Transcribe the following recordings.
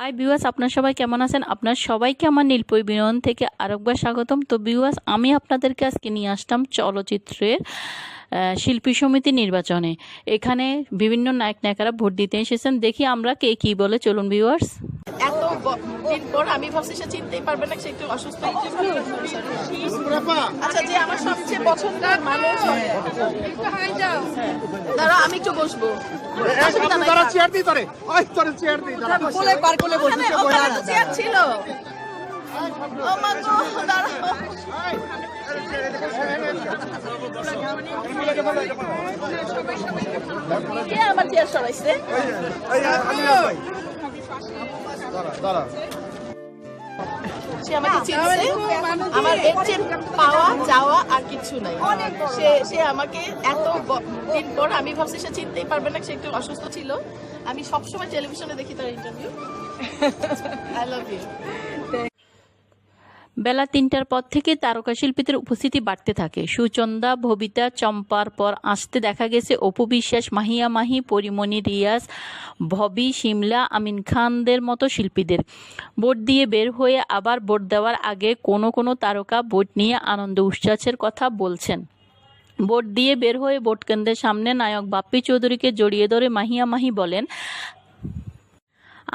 High বিওয়াস আপনার সবাই কেমন আছেন? আপনার সবাইকে আমার নীলপই বিনোদন থেকে আরেকবার স্বাগতম। তো বিওয়াস আমি আপনাদেরকে আজকে নিয়ে আসতাম চলচ্চিত্রের শিল্পী সমিতি নির্বাচনে এখানে বিভিন্ন নায়ক নায়িকারা ভোট দিতে এসেছেন দেখি আমরা কে কি বলে চলুন ভিউয়ার্স এত দিন পর আমি ভাবছি সে চিনতেই পারবে না সে একটু অসুস্থ আচ্ছা যে আমার সবচেয়ে পছন্দের মানুষ দাঁড়া আমি একটু বসবো। চেয়ার দিই তোরে ওই তোরে চেয়ার দিই ওখানে ওখানে তো চেয়ার ছিল ও মা গো, দাঁড়াও। আমার চেয়ার সরাইছে? দাঁড়া সে আমাকে চিনছে। আমার এর চেয়ে পাওয়া চাওয়া আর কিছু নাই। সে সে আমাকে এত দিন পর আমি ভাবছি সে চিনতেই পারবে না সে একটু অসুস্থ ছিল। আমি সবসময় টেলিভিশনে দেখি তার ইন্টারভিউ আই লাভ ইউ বেলা তিনটার পর থেকে তারকা শিল্পীদের উপস্থিতি বাড়তে থাকে। সুচন্দা, ভবিতা, চম্পার পর আসতে দেখা গেছে অপু বিশ্বাস, মাহিয়া মাহি, পরিমণি রিয়াজ, ভবি, শিমলা, আমিন খানদের মতো শিল্পীদের। ভোট দিয়ে বের হয়ে আবার ভোট দেওয়ার আগে কোনো কোনো তারকা ভোট নিয়ে আনন্দ উচ্ছ্বাসের কথা বলছেন। ভোট দিয়ে বের হয়ে ভোট কেন্দ্রের সামনে নায়ক বাপ্পি চৌধুরীকে জড়িয়ে ধরে মাহিয়া মাহি বলেন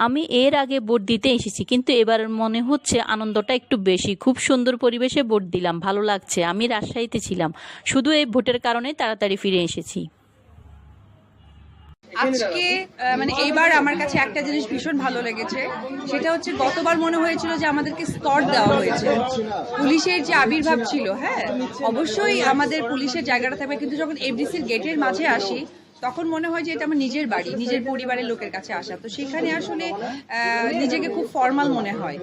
আমি এর আগে ভোট দিতে এসেছি, কিন্তু এবার মনে হচ্ছে আনন্দটা একটু বেশি। খুব সুন্দর পরিবেশে ভোট দিলাম, ভালো লাগছে। আমি রাজশাহীতে ছিলাম, শুধু এই ভোটের কারণে তাড়াতাড়ি ফিরে এসেছি। আজকে মানে এইবার আমার কাছে একটা জিনিস ভীষণ ভালো লেগেছে, সেটা হচ্ছে গতবার মনে হয়েছিল যে আমাদেরকে স্কট দেওয়া হয়েছে। পুলিশের যে আবির্ভাব ছিল হ্যাঁ অবশ্যই আমাদের পুলিশের জায়গাটা থাকবে, কিন্তু যখন এফডিসির গেটের মাঝে আসি তখন মনে হয় যে এটা আমার নিজের বাড়ি নিজের পরিবারের লোকের কাছে আসা। তো সেখানে আসলে নিজেকে খুব ফর্মাল মনে হয়।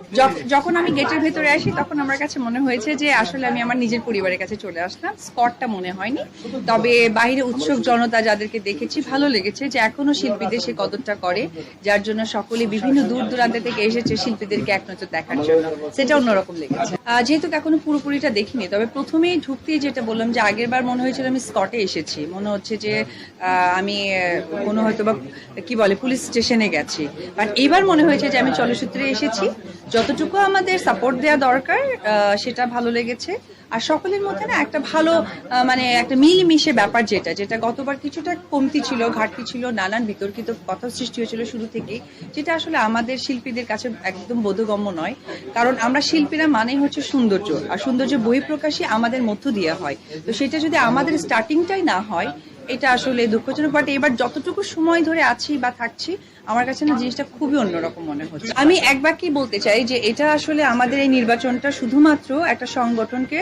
যখন আমি গেটের ভেতরে আসি তখন আমার কাছে মনে হয়েছে যে আসলে আমি আমার নিজের পরিবারের কাছে চলে আসলাম। স্পটটা মনে হয়নি। তবে বাইরে উৎসুক জনতা যাদেরকে দেখেছি ভালো লেগেছে যে এখনও শিল্পীদের সে কদরটা করে যার জন্য সকলে বিভিন্ন দূর দূরান্ত থেকে এসেছে শিল্পীদেরকে এক নজর দেখার জন্য। সেটা অন্যরকম লেগেছে। যেহেতু এখনও পুরোপুরিটা দেখিনি তবে প্রথমেই ঢুকতেই যেটা বললাম যে আগের বার মনে হয়েছিল আমি স্কটে এসেছি। মনে হচ্ছে যে আহ, আমি কোনো হয়তো বা, কি বলে পুলিশ স্টেশনে গেছি। বাট এবার মনে হয়েছে যে আমি চলচ্চিত্রে এসেছি। যতটুকু আমাদের সাপোর্ট দেওয়া দরকার সেটা ভালো লেগেছে। আর সকলের মধ্যে না একটা ভালো মানে একটা মিলমিশে ব্যাপার যেটা যেটা গতবার কিছুটা কমতি ছিল, ঘাটতি ছিল, নানান বিতর্কিত কথা সৃষ্টি হয়েছিল শুরু থেকেই, যেটা আসলে আমাদের শিল্পীদের কাছে একদম বোধগম্য নয়। কারণ আমরা শিল্পীরা মানেই হচ্ছে সৌন্দর্য, আর সৌন্দর্য বহিঃপ্রকাশই আমাদের মধ্য দিয়ে হয়। তো সেটা যদি আমাদের স্টার্টিংটাই না হয় এটা আসলে দুঃখজনক বাট এবার যতটুকু সময় ধরে আছি বা থাকছি, আমার কাছে না জিনিসটা খুবই অন্যরকম মনে হচ্ছে। আমি এক বাক্যেই বলতে চাই যে এটা আসলে আমাদের এই নির্বাচনটা শুধুমাত্র একটা সংগঠনকে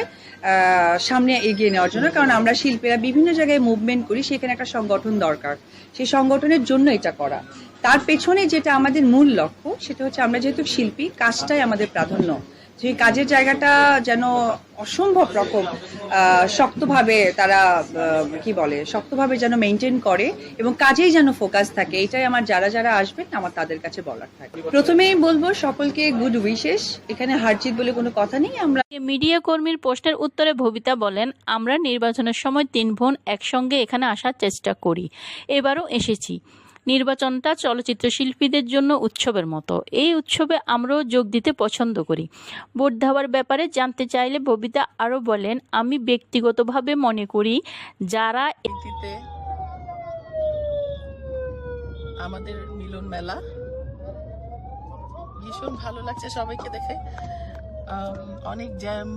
সামনে এগিয়ে নেওয়ার জন্য, কারণ আমরা শিল্পীরা বিভিন্ন জায়গায় মুভমেন্ট করি, সেখানে একটা সংগঠন দরকার। সেই সংগঠনের জন্য এটা করা। তার পেছনে যেটা আমাদের মূল লক্ষ্য, সেটা হচ্ছে আমরা যেহেতু শিল্পী, কাজটাই আমাদের প্রাধান্য। সেই কাজের জায়গাটা যেন অসম্ভব রকম শক্তভাবে তারা কি বলে, শক্তভাবে যেন মেনটেন করে এবং কাজেই যেন ফোকাস থাকে। এটাই আমার যারা যারা আসবেন, আমার তাদের কাছে বলার থাকে। প্রথমেই বলব সকলকে গুড উইশেস এখানে হারজিত বলে কোনো কথা নেই, আমরা মিডিয়া কর্মীর প্রশ্নের উত্তরে ভবিতা বলেন, আমরা নির্বাচনের সময় তিন বোন একসঙ্গে এখানে আসার চেষ্টা করি। এবারও এসেছি। নির্বাচনটা চলচ্চিত্র শিল্পীদের জন্য উৎসবের মতো। এই উৎসবে আমরাও যোগ দিতে পছন্দ করি। ভোট দেওয়ার ব্যাপারে জানতে চাইলে ববিতা আরও বলেন আমি ব্যক্তিগতভাবে মনে করি যারা আমাদের মিলন মেলা ভীষণ ভালো লাগছে সবাইকে দেখে। অনেক জ্যাম।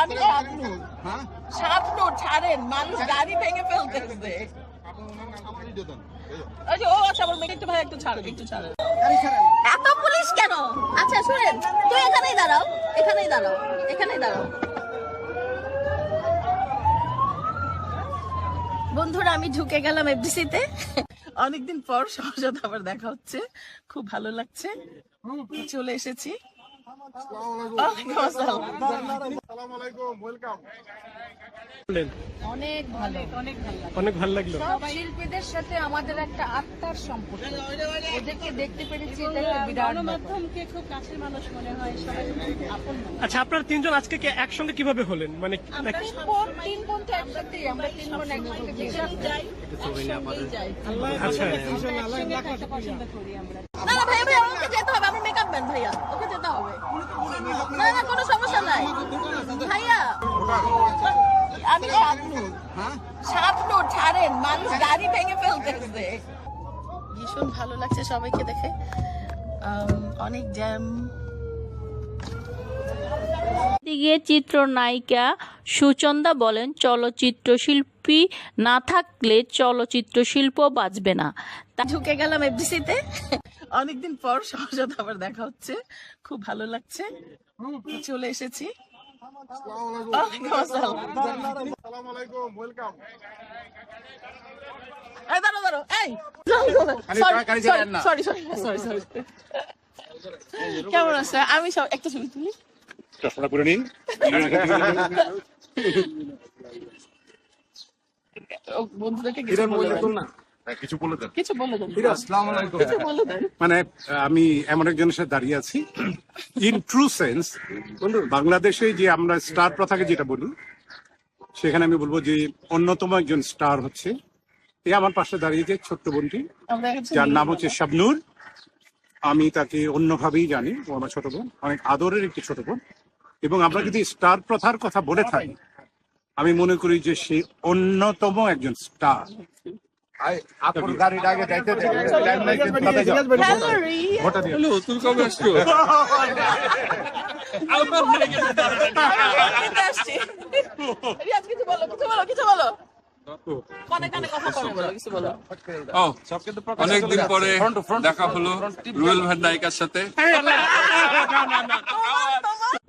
আমি শাবনূর শাবনূর ছাড়েন মানুষ গাড়ি ভেঙে ফেলতেছে। যে ও আচ্ছা আমার মেয়ে একটু ভাই একটু ছাড়েন একটু ছাড়েন। এত পুলিশ কেন? আচ্ছা শুনেন তুই এখানেই দাঁড়াও এখানেই দাঁড়াও এখানেই দাঁড়াও। বন্ধুরা আমি ঢুকে গেলাম এফডিসিতে। অনেকদিন পর সাথে আবার দেখা হচ্ছে। খুব ভালো লাগছে। চলে এসেছি। অনেক ভালো অনেক ভালো লাগল। সব শিল্পীদের সাথে আমাদের একটা আত্মার সম্পর্ক। ওদেরকে দেখতে পেরেছি এটা একটা বিরাট গণমাধ্যমকে খুব কাছের মানুষ মনে হয় সবাই আচ্ছা আপনারা তিনজন আজকে একসঙ্গে কীভাবে হলেন? মানে নাকি- তিন বোন তিন বোন তো একসাথে আমরা তিন বোন একসাথে যাই আচ্ছা। একসঙ্গে থাকতে পছন্দ করি আমরা। না না ভাইয়া ওকে যেতে হবে আমার মেকআপ ম্যান ভাইয়া। ওকে হবে। না না কোনো সমস্যা নাই। ভাইয়া আমি শাবনূর শাবনূর ছাড়েন মানুষ গাড়ি ভেঙে ফেলতেছে। ভীষণ ভালো লাগছে সবাইকে দেখে। অনেক জ্যাম। দিকে চিত্রনায়িকা সুচন্দা বলেন চলচ্চিত্র শিল্পী না থাকলে চলচ্চিত্র শিল্প বাঁচবে না। ঢুকে গেলাম এফডিসিতে অনেকদিন পর সহজ আবার দেখা হচ্ছে। খুব ভালো লাগছে। চলে এসেছি। ওয়ালাইকুম আসসালাম। সালাম আলাইকুম ওয়েলকাম এই। দাঁড়ো দাঁড়ো এই সরি সরি সরি সরি কেমন আছে? আমি সব একটা ছবি তুলি। চশমাটা পরে নিন। বন্ধুদেরকে হ্যাঁ, কিছু বলে দেন। কিছু বলে দেন। আসসালামু আলাইকুম। কিছু বলে দেন। মানে আমি এমন একজনের সাথে দাঁড়িয়ে আছি। ইন ট্রু সেন্স বাংলাদেশে যে আমরা স্টার প্রথাকে যেটা বলি সেখানে আমি বলব যে অন্যতম একজন স্টার হচ্ছে এ আমার পাশে দাঁড়িয়ে যে ছোট্ট বোনটি যার নাম হচ্ছে শাবনুর। আমি তাকে অন্যভাবেই জানি ও আমার ছোট বোন অনেক আদরের একটি ছোট বোন। এবং আমরা যদি স্টার প্রথার কথা বলে থাকি আমি মনে করি যে সে অন্যতম একজন স্টার। আপুর গাড়িটা আগে যাইতে দে টাইম নাই রিয়াজ কিছু বলো কিছু বলো কিছু বলো অনেকদিন পরে দেখা হলো রুয়েল ভাই নায়িকার সাথে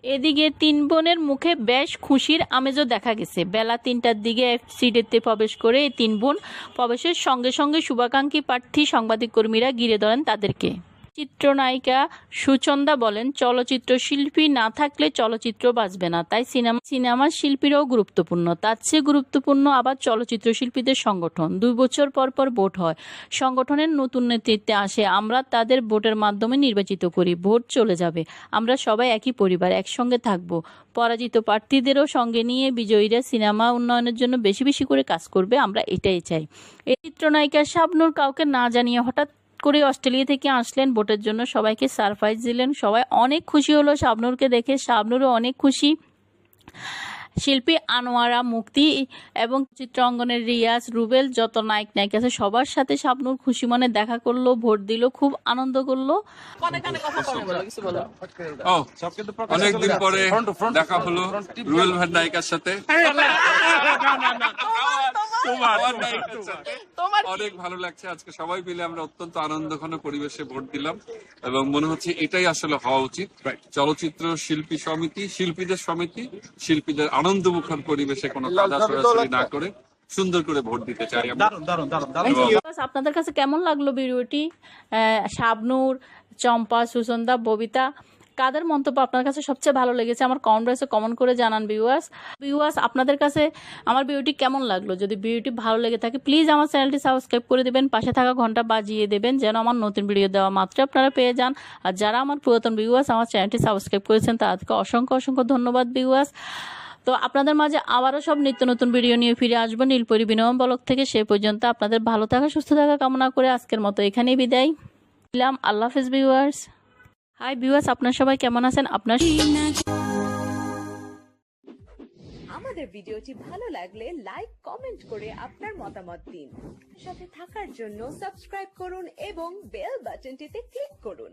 এদিকে তিন বোনের মুখে বেশ খুশির আমেজও দেখা গেছে। বেলা তিনটার দিকে সিডেতে প্রবেশ করে তিন বোন প্রবেশের সঙ্গে সঙ্গে শুভাকাঙ্ক্ষী প্রার্থী, সাংবাদিক কর্মীরা ঘিরে ধরেন তাদেরকে। চিত্রনায়িকা সুচন্দা বলেন চলচ্চিত্র শিল্পী না থাকলে চলচ্চিত্র বাঁচবে না। তাই সিনেমা সিনেমা শিল্পীরাও গুরুত্বপূর্ণ। তার চেয়ে গুরুত্বপূর্ণ আবার চলচ্চিত্র শিল্পীদের সংগঠন। দুই বছর পর পর ভোট হয়। সংগঠনের নতুন নেতৃত্বে আসে। আমরা তাদের ভোটের মাধ্যমে নির্বাচিত করি। ভোট চলে যাবে। আমরা সবাই একই পরিবার, একসঙ্গে থাকব। পরাজিত প্রার্থীদেরও সঙ্গে নিয়ে বিজয়ীরা সিনেমা উন্নয়নের জন্য বেশি বেশি করে কাজ করবে। আমরা এটাই চাই। এই চিত্রনায়িকা শাবনুর কাউকে না জানিয়ে হঠাৎ করে অস্ট্রেলিয়া থেকে আসলেন। ভোটের জন্য সবাইকে সারপ্রাইজ দিলেন। সবাই অনেক খুশি হলো। শাবনুরকে দেখে শাবনুরও অনেক খুশি। শিল্পী আনোয়ারা মুক্তি এবং চিত্রাঙ্গনের রিয়াজ রুবেল যত নায়ক নায়িকা আছে সবার সাথে শাবনুর খুশি মনে দেখা করল ভোট দিল খুব আনন্দ করল। অনেকদিন পরে দেখা হলো রুয়েল ভাই নায়িকার সাথে। অনেক ভালো লাগছে। আজকে সবাই মিলে আমরা অত্যন্ত আনন্দঘন পরিবেশে ভোট দিলাম এবং মনে হচ্ছে এটাই আসলে হওয়া উচিত। চলচ্চিত্র শিল্পী সমিতি শিল্পীদের সমিতি শিল্পীদের আনন্দমুখর পরিবেশে কোনো কাদা সরাসরি না করে সুন্দর করে ভোট দিতে চাই আপনাদের কাছে কেমন লাগল ভিডিওটি? শাবনূর চম্পা সুসন্দা ববিতা কাদের মন্তব্য আপনার কাছে সবচেয়ে ভালো লেগেছে? আমার কমেন্ট বক্সে কমেন্ট করে জানান ভিউয়ার্স ভিউয়ার্স আপনাদের কাছে আমার ভিডিওটি কেমন লাগল? যদি ভিডিওটি ভালো লেগে থাকে প্লিজ আমার চ্যানেলটি সাবস্ক্রাইব করে দেবেন। পাশে থাকা ঘণ্টা বাজিয়ে দেবেন যেন আমার নতুন ভিডিও দেওয়া মাত্র আপনারা পেয়ে যান। আর যারা আমার পুরাতন ভিউয়ার্স আমার চ্যানেলটি সাবস্ক্রাইব করেছেন তাদেরকে অসংখ্য অসংখ্য ধন্যবাদ ভিউয়ার্স তো আপনাদের মাঝে আবারও সব নিত্য নতুন ভিডিও নিয়ে ফিরে আসব নীলপরি বিনয়ম বলক থেকে। সে পর্যন্ত আপনাদের ভালো থাকা, সুস্থ থাকা কামনা করে আজকের মতো এখানেই বিদায়। দিলাম। আল্লাহ হাফেজ ভিউয়ার্স। হাই ভিউয়ার্স, আপনার সবাই কেমন আছেন? আপনার আমাদের ভিডিওটি ভালো লাগলে লাইক, কমেন্ট করে আপনার মতামত দিন। সাথে থাকার জন্য সাবস্ক্রাইব করুন এবং বেল বাটনটিতে ক্লিক করুন।